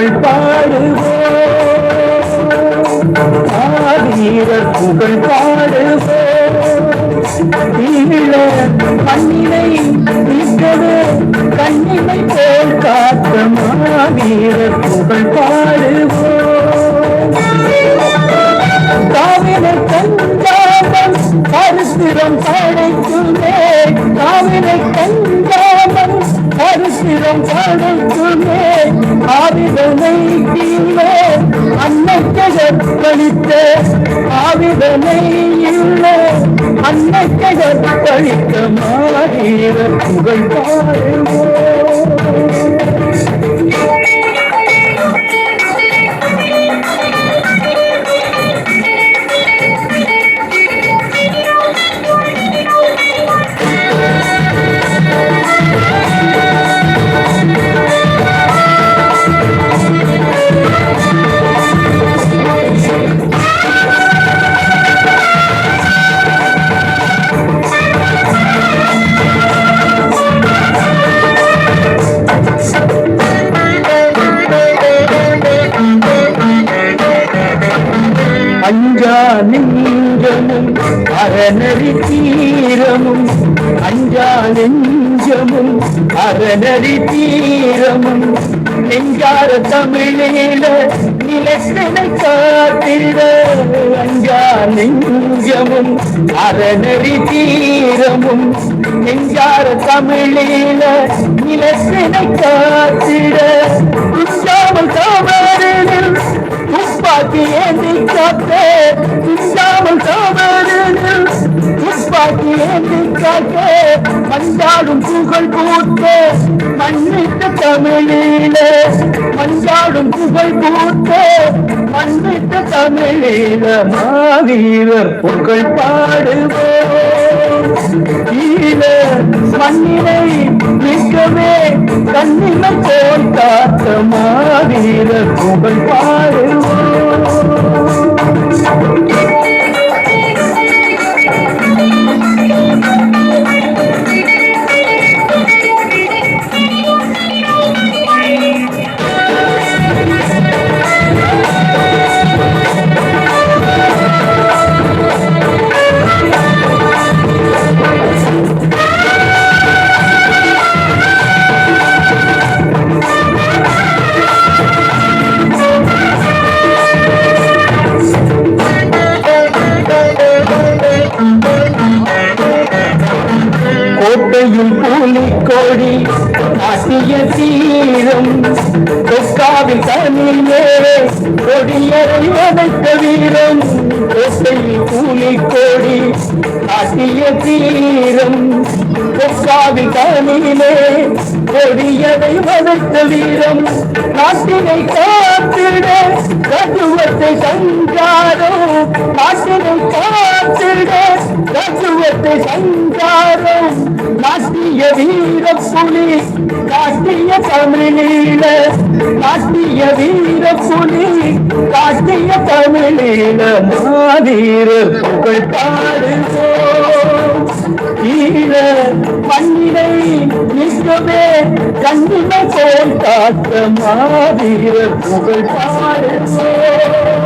புகழ் பாடுவோம். ஆவீரர் புகழ் பாடுவோம். மண்ணினை நிற்கவே கண்ணினை போல் காத்த மாவீரர் புகழ் பாடுவோம். தாவினை கண்டாமன் சரித்திரம் படைக்குமே தாவினை கண்டாமன் பரிசிரம் படுத்துமே ஆவிதனை இல்லை அன்னைக்கு கற்பழித்த ஆவிதனை இல்லை அன்னைக்கு கற்பழித்த மாவீர புகழ் பாடுவோம் அஞ்சா நெஞ்சமும் அறநறி தீரமும் அஞ்சா நெஞ்சமும் அறநறி தீரமும். நெஞ்சார தமிழீழ நிலத்தினை காத்திட அஞ்சா நெஞ்சமும் அறநறி தீரமும். நெஞ்சார தமிழீழ நிலத்தினை காத்திட ஏந்தி காத்தே மஞ்சாடும் புகழ் பூத்து மன்னித்த தமிழிலே. மஞ்சாடும் புகழ் பூத்து மன்னித்த தமிழில. மாவீரர் புகழ் பாடுவோம் மண்ணினை மிக்கவே கண்ணினை போல் காத்தமா. கூலிக்கோடி காட்டிய தீரம் கொக்காவில் தனியே கொடியரை வதைத்த வீரம் கூலி கூலிக்கோடி காட்டிய தீரம் கொக்காவில் தனியிலே கொடியதை வதைத்த வீரம் நாட்டினை காத்திட தத்துவத்தை சஞ்சாரம் நாட்டினை காத்திட தத்துவத்தை சஞ்சாரம் நாட்டிய வீர புலி காட்டிய தமிழீழ நாட்டிய வீர புலி காட்டிய தமிழீழ மாதீர புகழ் பாடுவோம். ஈழ மண்ணினை கண்ணினை போல் காட்ட மாவீர புகழ் பாடுவோம்.